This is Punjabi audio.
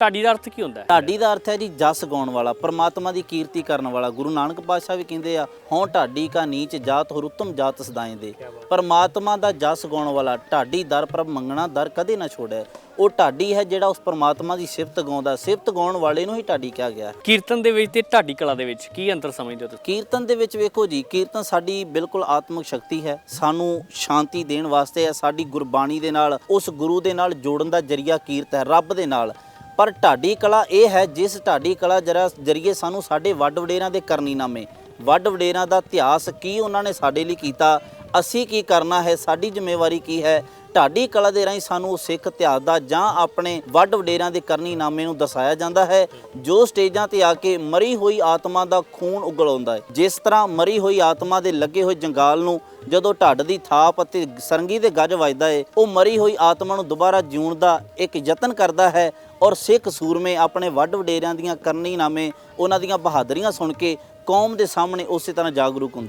ਢਾਡੀ ਦਾ ਅਰਥ ਕੀ ਹੁੰਦਾ ਹੈ? ਢਾਡੀ ਦਾ ਅਰਥ ਹੈ ਜੀ ਜਸ ਗਾਉਣ ਵਾਲਾ ਪਰਮਾਤਮਾ ਦੀ ਕੀਰਤੀ ਕਰਨ ਵਾਲਾ ਗੁਰੂ ਨਾਨਕ ਪਾਤਸ਼ਾਹ ਵੀ ਕਹਿੰਦੇ ਆ ਹਉ ਢਾਡੀ ਕਾ ਨੀਚ ਜਾਤ ਹੋਰ ਉੱਤਮ ਜਾਤ ਸਦਾਏ ਦੇ। ਪਰਮਾਤਮਾ ਦਾ ਜਸ ਗਾਉਣ ਵਾਲਾ ਢਾਡੀ ਦਰ ਪ੍ਰਭ ਮੰਗਣਾ ਦਰ ਕਦੇ ਨਾ ਛੋੜੈ। ਉਹ ਢਾਡੀ ਹੈ ਜਿਹੜਾ ਉਸ ਪਰਮਾਤਮਾ ਦੀ ਸਿਫਤ ਗਾਉਂਦਾ ਸਿਫਤ ਗਾਉਣ ਵਾਲੇ ਨੂੰ ਹੀ ਢਾਡੀ ਕਿਹਾ ਗਿਆ ਕੀਰਤਨ ਦੇ ਵਿੱਚ ਤੇ ਢਾਡੀ ਕਲਾ ਦੇ ਵਿੱਚ ਕੀ ਅੰਤਰ ਸਮਝਦੇ ਹੋ ਤੁਸੀਂ? ਕੀਰਤਨ ਦੇ ਵਿੱਚ ਵੇਖੋ ਜੀ ਕੀਰਤਨ ਸਾਡੀ ਬਿਲਕੁਲ ਆਤਮਿਕ ਸ਼ਕਤੀ ਹੈ। ਸਾਨੂੰ ਸ਼ਾਂਤੀ ਦੇਣ ਵਾਸਤੇ ਹੈ। ਸਾਡੀ ਗੁਰਬਾਣੀ ਦੇ ਨਾਲ ਉਸ ਗੁਰੂ ਦੇ ਨਾਲ ਜੋੜਨ ਦਾ ਜਰੀਆ ਕੀਰਤ ਹੈ ਰੱਬ ਦੇ ਨਾਲ। ਪਰ ਢਾਡੀ ਕਲਾ ਇਹ ਹੈ, ਜਿਸ ਢਾਡੀ ਕਲਾ ਜਰਾ ਜਰੀਏ ਸਾਨੂੰ ਸਾਡੇ ਵੱਡ ਵਡੇਰਾਂ ਦੇ ਕਰਨੀ ਕਰਨੀਨਾਮੇ ਵੱਡ ਵਡੇਰਾਂ ਦਾ ਇਤਿਹਾਸ ਕੀ ਉਹਨਾਂ ਨੇ ਸਾਡੇ ਲਈ ਕੀਤਾ? ਅਸੀਂ ਕੀ ਕਰਨਾ ਹੈ? ਸਾਡੀ ਜ਼ਿੰਮੇਵਾਰੀ ਕੀ ਹੈ? ਢਾਡੀ ਕਲਾ ਦੇ ਰਾਹੀਂ ਸਾਨੂੰ ਸਿੱਖ ਇਤਿਹਾਸ ਦਾ ਜਾਂ ਆਪਣੇ ਵੱਡ ਵਡੇਰਿਆਂ ਦੇ ਕਰਨੀਨਾਮੇ ਨੂੰ ਦਰਸਾਇਆ ਜਾਂਦਾ ਹੈ, ਜੋ ਸਟੇਜਾਂ ਤੇ ਆ ਕੇ ਮਰੀ ਹੋਈ ਆਤਮਾ ਦਾ ਖੂਨ ਉਗਲਾਉਂਦਾ ਹੈ। ਜਿਸ ਤਰ੍ਹਾਂ ਮਰੀ ਹੋਈ ਆਤਮਾ ਦੇ ਲੱਗੇ ਹੋਏ ਜੰਗਾਲ ਨੂੰ ਜਦੋਂ ਢੱਡ ਦੀ ਥਾਪ ਅਤੇ ਸਰੰਗੀ ਦੇ ਗੱਜ ਵੱਜਦਾ ਹੈ, ਉਹ ਮਰੀ ਹੋਈ ਆਤਮਾ ਨੂੰ ਦੁਬਾਰਾ ਜਿਉਣ ਦਾ ਇੱਕ ਯਤਨ ਕਰਦਾ ਹੈ ਔਰ ਸਿੱਖ ਸੂਰਮੇ ਆਪਣੇ ਵੱਡ ਵਡੇਰਿਆਂ ਦੀਆਂ ਕਰਨੀਨਾਮੇ ਉਹਨਾਂ ਦੀਆਂ ਬਹਾਦਰੀਆਂ ਸੁਣ ਕੇ ਕੌਮ ਦੇ ਸਾਹਮਣੇ ਉਸੇ ਤਰ੍ਹਾਂ ਜਾਗਰੂਕ ਹੁੰਦੇ